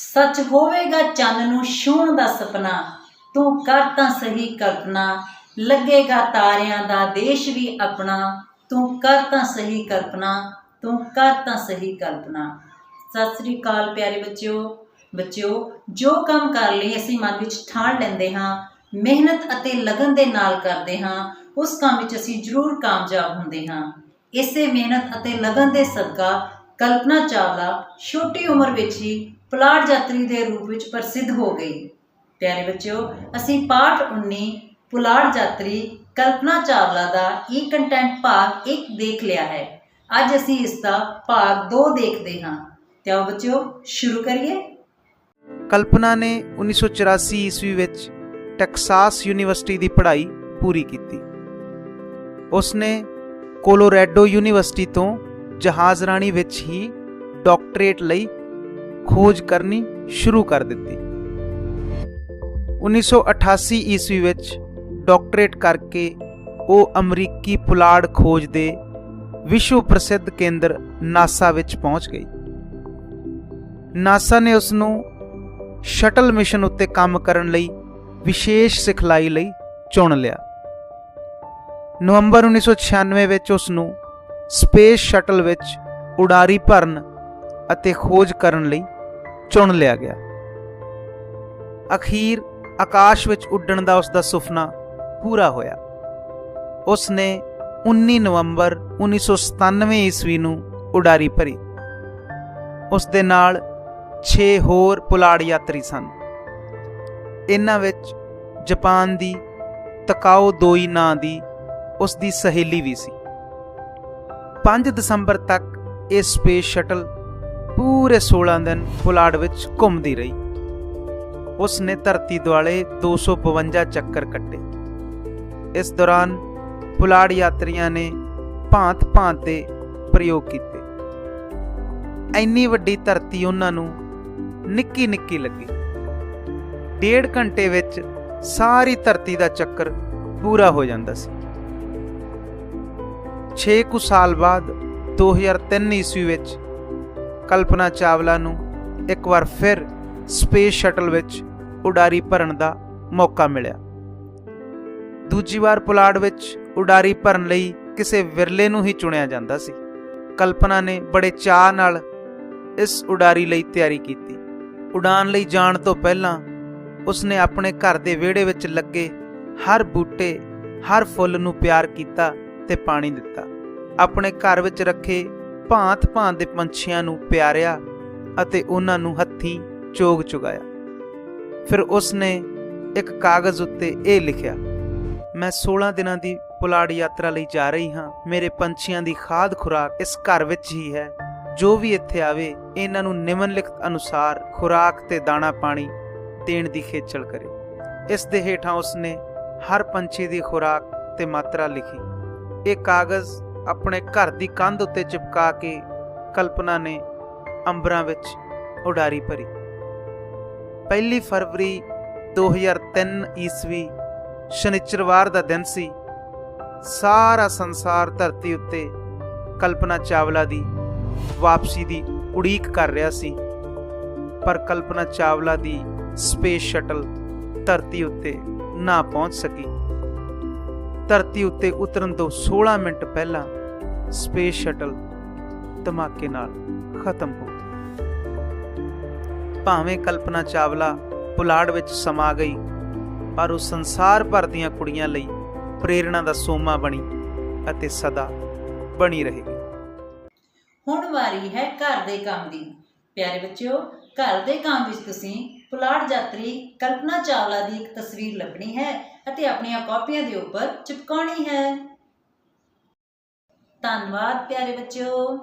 ਸੱਚ ਹੋਵੇਗਾ, ਚੰਨ ਨੂੰ ਛੂਹਣ ਦਾ ਸੁਪਨਾ। ਤੂੰ ਕਰ ਤਾਂ ਸਹੀ ਕਲਪਨਾ, ਲੱਗੇਗਾ ਤਾਰਿਆਂ ਦਾ ਦੇਸ਼ ਵੀ ਆਪਣਾ। ਤੂੰ ਕਰ ਤਾਂ ਸਹੀ ਕਲਪਨਾ, ਤੂੰ ਕਰ ਤਾਂ ਸਹੀ ਕਲਪਨਾ। ਸਤਿ ਸ੍ਰੀ ਅਕਾਲ ਪਿਆਰੇ ਬੱਚਿਓ ਬੱਚਿਓ, ਜੋ ਕੰਮ ਕਰ ਲਈ ਅਸੀਂ ਮਨ ਵਿੱਚ ਠਾਣ ਲੈਂਦੇ ਹਾਂ, ਮਿਹਨਤ ਅਤੇ ਲਗਨ ਦੇ ਨਾਲ ਕਰਦੇ ਹਾਂ, ਉਸ ਕੰਮ ਵਿੱਚ ਅਸੀਂ ਜ਼ਰੂਰ ਕਾਮਯਾਬ ਹੁੰਦੇ ਹਾਂ। ਇਸੇ ਮਿਹਨਤ ਅਤੇ ਲਗਨ ਦੇ ਸਦਕਾ ਕਲਪਨਾ ਚਾਵਲਾ ਛੋਟੀ ਉਮਰ ਵਿੱਚ ਹੀ ਪੁਲਾੜ ਯਾਤਰੀ ਦੇ ਰੂਪ ਵਿੱਚ ਪ੍ਰਸਿੱਧ ਹੋ ਗਈ। ਪਿਆਰੇ ਬੱਚਿਓ, ਅਸੀਂ ਪਾਠ 19 ਪੁਲਾੜ ਯਾਤਰੀ, ਕਲਪਨਾ ਚਾਵਲਾ ਦਾ ਈ ਕੰਟੈਂਟ ਭਾਗ 1 ਦੇਖ ਲਿਆ ਹੈ। ਅੱਜ ਅਸੀਂ ਇਸ ਦਾ ਭਾਗ 2 ਦੇਖਦੇ ਹਾਂ। ਤੇ ਆਓ ਬੱਚਿਓ, ਸ਼ੁਰੂ ਕਰੀਏ। ਕਲਪਨਾ ਨੇ 1984 ਈਸਵੀ ਵਿੱਚ ਟੈਕਸਾਸ ਯੂਨੀਵਰਸਿਟੀ ਦੀ ਪੜ੍ਹਾਈ ਪੂਰੀ ਕੀਤੀ। ਉਸਨੇ ਕੋਲੋਰੈਡੋ ਯੂਨੀਵਰਸਿਟੀ ਤੋਂ ਜਹਾਜ਼ਰਾਨੀ ਵਿੱਚ ਹੀ ਡਾਕਟਰੇਟ ਲਈ ਖੋਜ ਕਰਨੀ ਸ਼ੁਰੂ ਕਰ ਦਿੱਤੀ। 1988 ਈਸਵੀ ਵਿੱਚ ਡਾਕਟਰੇਟ ਕਰਕੇ ਉਹ ਅਮਰੀਕੀ ਪੁਲਾੜ ਖੋਜ ਦੇ ਵਿਸ਼ਵ ਪ੍ਰਸਿੱਧ ਕੇਂਦਰ ਨਾਸਾ ਵਿੱਚ ਪਹੁੰਚ ਗਈ। ਨਾਸਾ ਨੇ ਉਸ ਨੂੰ ਸ਼ਟਲ ਮਿਸ਼ਨ ਉੱਤੇ ਕੰਮ ਕਰਨ ਲਈ ਵਿਸ਼ੇਸ਼ ਸਿਖਲਾਈ ਲਈ ਚੁਣ ਲਿਆ। ਨਵੰਬਰ 1996 ਵਿੱਚ ਉਸ ਨੂੰ ਸਪੇਸ ਸ਼ਟਲ ਵਿੱਚ ਉਡਾਰੀ ਭਰਨ ਅਤੇ ਖੋਜ ਕਰਨ ਲਈ ਚੁਣ ਲਿਆ ਗਿਆ। ਅਖੀਰ ਆਕਾਸ਼ ਵਿੱਚ ਉੱਡਣ ਦਾ ਉਸ ਦਾ ਸੁਪਨਾ ਪੂਰਾ ਹੋਇਆ। ਉਸ ਨੇ 19 ਨਵੰਬਰ 1997 ਈਸਵੀ ਨੂੰ ਉਡਾਰੀ ਭਰੀ। ਉਸ ਦੇ ਨਾਲ 6 ਹੋਰ ਪੁਲਾੜ ਯਾਤਰੀ ਸਨ। ਇਹਨਾਂ ਵਿੱਚ ਜਾਪਾਨ ਦੀ ਤਕਾਓ ਦੋਈ ਨਾਂ ਦੀ ਉਸ ਦੀ ਸਹੇਲੀ ਵੀ ਸੀ। 5 ਦਸੰਬਰ ਤੱਕ ਇਹ ਸਪੇਸ ਸ਼ਟਲ ਪੂਰੇ 16 ਦਿਨ ਪੁਲਾੜ ਵਿੱਚ ਘੁੰਮਦੀ ਰਹੀ। ਉਸ ਨੇ ਧਰਤੀ ਦੁਆਲੇ 252 ਚੱਕਰ ਕੱਟੇ। ਇਸ ਦੌਰਾਨ ਪੁਲਾੜ ਯਾਤਰੀਆਂ ਨੇ ਭਾਂਤ-ਭਾਂਤ ਦੇ ਪ੍ਰਯੋਗ ਕੀਤੇ। ਇੰਨੀ ਵੱਡੀ ਧਰਤੀ ਉਹਨਾਂ ਨੂੰ ਨਿੱਕੀ ਨਿੱਕੀ ਲੱਗੀ। ਡੇਢ ਘੰਟੇ ਵਿੱਚ ਸਾਰੀ ਧਰਤੀ ਦਾ ਚੱਕਰ ਪੂਰਾ ਹੋ ਜਾਂਦਾ ਸੀ। 6 ਕੁ ਸਾਲ ਬਾਅਦ 2003 ਈਸਵੀ ਵਿੱਚ ਕਲਪਨਾ ਚਾਵਲਾ ਨੂੰ ਇੱਕ ਵਾਰ ਫਿਰ ਸਪੇਸ ਸ਼ਟਲ ਵਿੱਚ ਉਡਾਰੀ ਭਰਨ ਦਾ ਮੌਕਾ ਮਿਲਿਆ। ਦੂਜੀ ਵਾਰ ਪੁਲਾੜ ਵਿੱਚ ਉਡਾਰੀ ਭਰਨ ਲਈ ਕਿਸੇ ਵਿਰਲੇ ਨੂੰ ਹੀ ਚੁਣਿਆ ਜਾਂਦਾ ਸੀ। ਕਲਪਨਾ ਨੇ ਬੜੇ ਚਾਅ ਨਾਲ ਇਸ ਉਡਾਰੀ ਲਈ ਤਿਆਰੀ ਕੀਤੀ। ਉਡਾਨ ਲਈ ਜਾਣ ਤੋਂ ਪਹਿਲਾਂ ਉਸਨੇ ਆਪਣੇ ਘਰ ਦੇ ਵਿਹੜੇ ਵਿੱਚ ਲੱਗੇ ਹਰ ਬੂਟੇ, ਹਰ ਫੁੱਲ ਨੂੰ ਪਿਆਰ ਕੀਤਾ ਤੇ ਪਾਣੀ ਦਿੱਤਾ। ਆਪਣੇ ਘਰ ਵਿੱਚ ਰੱਖੇ ਭਾਂਤ-ਭਾਂਤ ਦੇ ਪੰਛੀਆਂ ਨੂੰ ਪਿਆਰਿਆ ਅਤੇ ਉਹਨਾਂ ਨੂੰ ਹੱਥੀਂ ਚੋਗ ਚੁਗਾਇਆ। ਫਿਰ ਉਸਨੇ ਇੱਕ ਕਾਗਜ਼ ਉੱਤੇ ਇਹ ਲਿਖਿਆ, ਮੈਂ 16 ਦਿਨਾਂ ਦੀ ਪੁਲਾੜ ਯਾਤਰਾ ਲਈ ਜਾ ਰਹੀ ਹਾਂ। ਮੇਰੇ ਪੰਛੀਆਂ ਦੀ ਖਾਦ ਖੁਰਾਕ ਇਸ ਘਰ ਵਿੱਚ ਹੀ ਹੈ। ਜੋ ਵੀ ਇੱਥੇ ਆਵੇ, ਇਹਨਾਂ ਨੂੰ ਨਿਮਨ ਲਿਖਤ ਅਨੁਸਾਰ ਖੁਰਾਕ ਤੇ ਦਾਣਾ ਪਾਣੀ ਦੇਣ ਦੀ ਖੇਚਲ ਕਰੇ। ਇਸ ਦੇ ਹੇਠਾਂ ਉਸਨੇ ਹਰ ਪੰਛੀ ਦੀ ਖੁਰਾਕ ਤੇ ਮਾਤਰਾ ਲਿਖੀ। ਇਹ ਕਾਗਜ਼ ਆਪਣੇ ਘਰ ਦੀ ਕੰਧ ਉੱਤੇ ਚਿਪਕਾ ਕੇ ਕਲਪਨਾ ਨੇ ਅੰਬਰਾਂ ਵਿੱਚ ਉਡਾਰੀ ਭਰੀ। ਪਹਿਲੀ ਫਰਵਰੀ 2003 ਈਸਵੀ ਸ਼ਨੀਚਰਵਾਰ ਦਾ ਦਿਨ ਸੀ। ਸਾਰਾ ਸੰਸਾਰ ਧਰਤੀ ਉੱਤੇ ਕਲਪਨਾ ਚਾਵਲਾ ਦੀ ਵਾਪਸੀ ਦੀ ਉਡੀਕ ਕਰ ਰਿਹਾ ਸੀ। ਪਰ ਕਲਪਨਾ ਚਾਵਲਾ ਦੀ ਸਪੇਸ ਸ਼ਟਲ ਧਰਤੀ ਉੱਤੇ ਨਾ ਪਹੁੰਚ ਸਕੀ। ਧਰਤੀ ਉੱਤੇ ਉਤਰਨ ਤੋਂ 16 ਮਿੰਟ ਪਹਿਲਾਂ ਸਪੇਸ ਸ਼ਟਲ ਧਮਾਕੇ ਨਾਲ ਖਤਮ ਹੋ ਗਈ। ਭਾਵੇਂ ਕਲਪਨਾ ਚਾਵਲਾ ਪੁਲਾੜ ਵਿੱਚ ਸਮਾ ਗਈ, ਪਰ ਉਹ ਸੰਸਾਰ ਭਰ ਦੀਆਂ ਕੁੜੀਆਂ ਲਈ ਪ੍ਰੇਰਣਾ ਦਾ ਸੋਮਾ ਬਣੀ ਅਤੇ ਸਦਾ ਬਣੀ ਰਹੇਗੀ। ਹੁਣ ਵਾਰੀ ਹੈ ਘਰ ਦੇ ਕੰਮ ਦੀ। ਪਿਆਰੇ ਬੱਚਿਓ ਘਰ ਦੇ ਕੰਮ ਵਿੱਚ ਤੁਸੀਂ ਪੁਲਾੜ ਯਾਤਰੀ ਕਲਪਨਾ ਚਾਵਲਾ ਦੀ ਇੱਕ ਤਸਵੀਰ ਲੱਭਣੀ ਹੈ ਅਤੇ ਆਪਣੀਆਂ ਕਾਪੀਆਂ ਦੇ ਉੱਪਰ ਚਿਪਕਾਉਣੀ ਹੈ। ਧੰਨਵਾਦ ਪਿਆਰੇ ਬੱਚਿਓ।